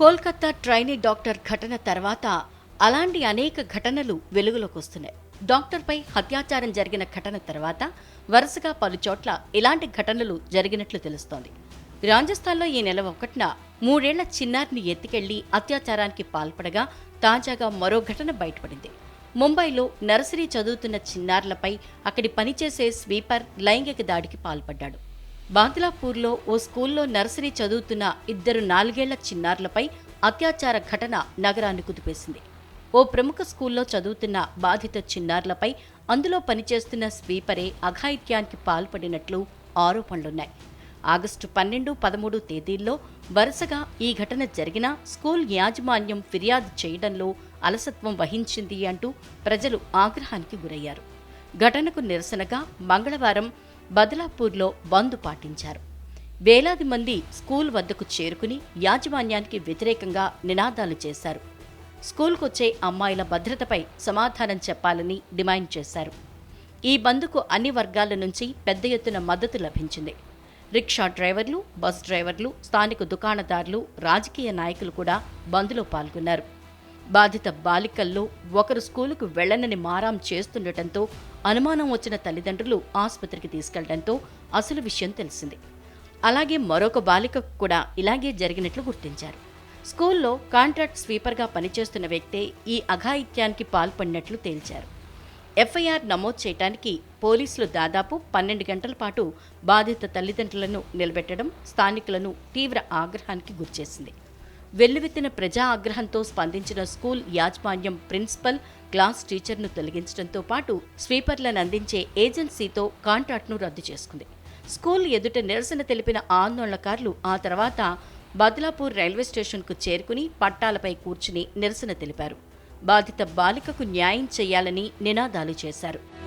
Kolkata trainee doctor ఘటన తర్వాత అలాంటి అనేక ఘటనలు వెలుగులోకి వస్తున్నాయి డాక్టర్పై అత్యాచారం జరిగిన ఘటన తర్వాత వరుసగా పలు చోట్ల ఇలాంటి ఘటనలు జరిగినట్లు తెలుస్తోంది. రాజస్థాన్లో ఈ నెల ఒకటిన మూడేళ్ళ చిన్నారిని ఎత్తికెళ్ళి అత్యాచారానికి పాల్పడగా తాజాగా మరో ఘటన బయటపడింది. ముంబైలో నర్సరీ చదువుతున్న చిన్నారులపై అక్కడి పనిచేసే స్వీపర్ లైంగిక దాడికి పాల్పడ్డాడు. బాగ్లాపూర్లో ఓ స్కూల్లో నర్సరీ చదువుతున్న ఇద్దరు నాలుగేళ్ళ చిన్నారులపై అత్యాచార ఘటన నగరాన్ని కుదిపేసింది. ఓ ప్రముఖ స్కూల్లో చదువుతున్న బాధిత చిన్నారులపై అందులో పనిచేస్తున్న స్వీపరే అఘాయిత్యానికి పాల్పడినట్లు ఆరోపణలున్నాయి. ఆగస్టు పన్నెండు పదమూడు తేదీల్లో వరుసగా ఈ ఘటన జరిగినా స్కూల్ యాజమాన్యం ఫిర్యాదు చేయడంలో అలసత్వం వహించింది అంటూ ప్రజలు ఆగ్రహానికి గురయ్యారు. ఘటనకు నిరసనగా మంగళవారం బదలాపూర్లో బంద్ పాటించారు. వేలాది మంది స్కూల్ వద్దకు చేరుకుని యాజమాన్యానికి వ్యతిరేకంగా నినాదాలు చేశారు. స్కూల్కొచ్చే అమ్మాయిల భద్రతపై సమాధానం చెప్పాలని డిమాండ్ చేశారు. ఈ బంద్కు అన్ని వర్గాల నుంచి పెద్ద ఎత్తున మద్దతు లభించింది. రిక్షా డ్రైవర్లు బస్ డ్రైవర్లు స్థానిక దుకాణదారులు రాజకీయ నాయకులు కూడా బంద్లో పాల్గొన్నారు. బాధిత బాలికల్లో ఒకరు స్కూలుకు వెళ్ళనని మారాం చేస్తుండటంతో అనుమానం వచ్చిన తల్లిదండ్రులు ఆసుపత్రికి తీసుకెళ్ళడంతో అసలు విషయం తెలిసింది. అలాగే మరొక బాలికకు కూడా ఇలాగే జరిగినట్లు గుర్తించారు. స్కూల్లో కాంట్రాక్ట్ స్వీపర్గా పనిచేస్తున్న వ్యక్తే ఈ అఘాయిత్యానికి పాల్పడినట్లు తేల్చారు. ఎఫ్ఐఆర్ నమోదు చేయడానికి పోలీసులు దాదాపు పన్నెండు గంటల పాటు బాధిత తల్లిదండ్రులను నిలబెట్టడం స్థానికులను తీవ్ర ఆగ్రహానికి గురిచేసింది. వెల్లువెత్తిన ప్రజా ఆగ్రహంతో స్పందించిన స్కూల్ యాజమాన్యం ప్రిన్సిపల్ క్లాస్ టీచర్ను తొలగించడంతో పాటు స్వీపర్లను అందించే ఏజెన్సీతో కాంట్రాక్ట్ను రద్దు చేసుకుంది. స్కూల్ ఎదుట నిరసన తెలిపిన ఆందోళనకారులు ఆ తర్వాత బద్లాపూర్ రైల్వే స్టేషన్కు చేరుకుని పట్టాలపై కూర్చుని నిరసన తెలిపారు. బాధిత బాలికకు న్యాయం చేయాలని నినాదాలు చేశారు.